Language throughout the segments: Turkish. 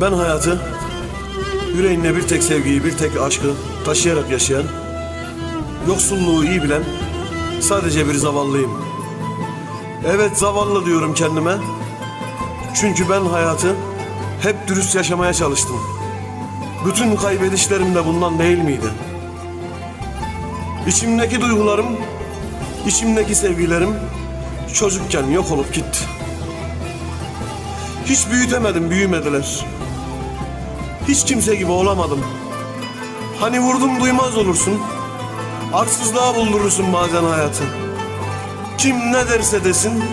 Ben hayatı yüreğinde bir tek sevgiyi, bir tek aşkı taşıyarak yaşayan, yoksulluğu iyi bilen sadece bir zavallıyım. Evet zavallı diyorum kendime. Çünkü ben hayatı hep dürüst yaşamaya çalıştım. Bütün kaybedişlerim de bundan değil miydi? İçimdeki duygularım, içimdeki sevgilerim çocukken yok olup gitti. Hiç büyütemedim, büyümediler. Hiç kimse gibi olamadım. Hani vurdum duymaz olursun. Arsızlığa buldurursun bazen hayatı. Kim ne derse desin,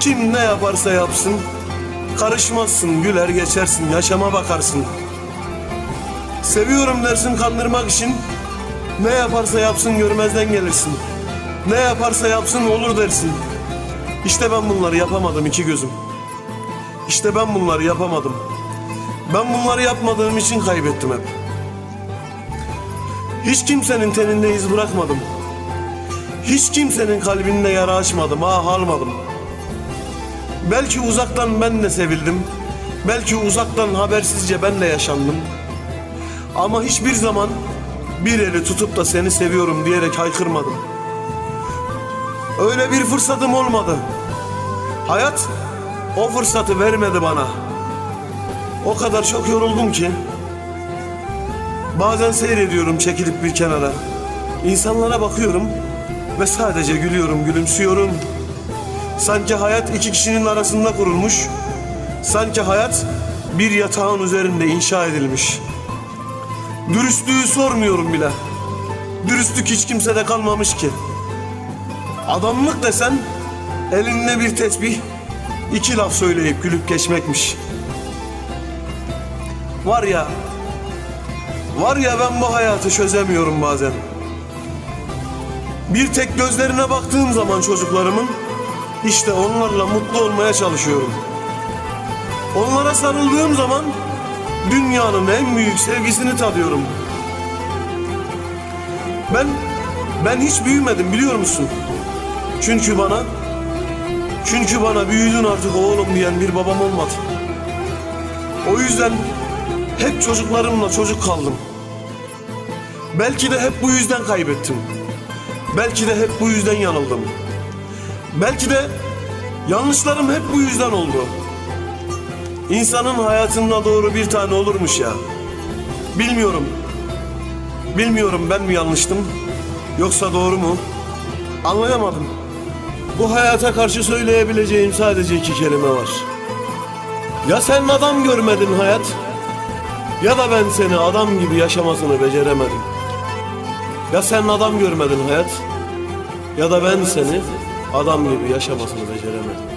kim ne yaparsa yapsın. Karışmazsın, güler geçersin, yaşama bakarsın. Seviyorum dersin kandırmak için. Ne yaparsa yapsın görmezden gelirsin. Ne yaparsa yapsın olur dersin. İşte ben bunları yapamadım iki gözüm. İşte ben bunları yapamadım. Ben bunları yapmadığım için kaybettim hep. Hiç kimsenin teninde iz bırakmadım. Hiç kimsenin kalbinde yara açmadım, ah almadım. Belki uzaktan ben de sevildim. Belki uzaktan habersizce ben de yaşandım. Ama hiçbir zaman bir eli tutup da seni seviyorum diyerek haykırmadım. Öyle bir fırsatım olmadı. Hayat o fırsatı vermedi bana. O kadar çok yoruldum ki. Bazen seyrediyorum çekilip bir kenara. İnsanlara bakıyorum ve sadece gülüyorum, gülümsüyorum. Sanki hayat iki kişinin arasında kurulmuş. Sanki hayat bir yatağın üzerinde inşa edilmiş. Dürüstlüğü sormuyorum bile. Dürüstlük hiç kimsede kalmamış ki. Adamlık desen elinde bir tesbih, iki laf söyleyip gülüp geçmekmiş. Var ya, var ya ben bu hayatı çözemiyorum bazen. Bir tek gözlerine baktığım zaman çocuklarımın, işte onlarla mutlu olmaya çalışıyorum. Onlara sarıldığım zaman dünyanın en büyük sevgisini tadıyorum. Ben ben hiç büyümedim biliyor musun? Çünkü bana çünkü bana büyüdün artık oğlum diyen bir babam olmadı. O yüzden hep çocuklarımla çocuk kaldım. Belki de hep bu yüzden kaybettim. Belki de hep bu yüzden yanıldım. Belki de yanlışlarım hep bu yüzden oldu. İnsanın hayatında doğru bir tane olurmuş ya. Bilmiyorum. Bilmiyorum ben mi yanlıştım yoksa doğru mu? Anlayamadım. Bu hayata karşı söyleyebileceğim sadece iki kelime var. Ya sen adam görmedin hayat ya da ben seni adam gibi yaşamasını beceremedim. Ya sen adam görmedin hayat ya da ben seni adam gibi yaşamasını beceremedim.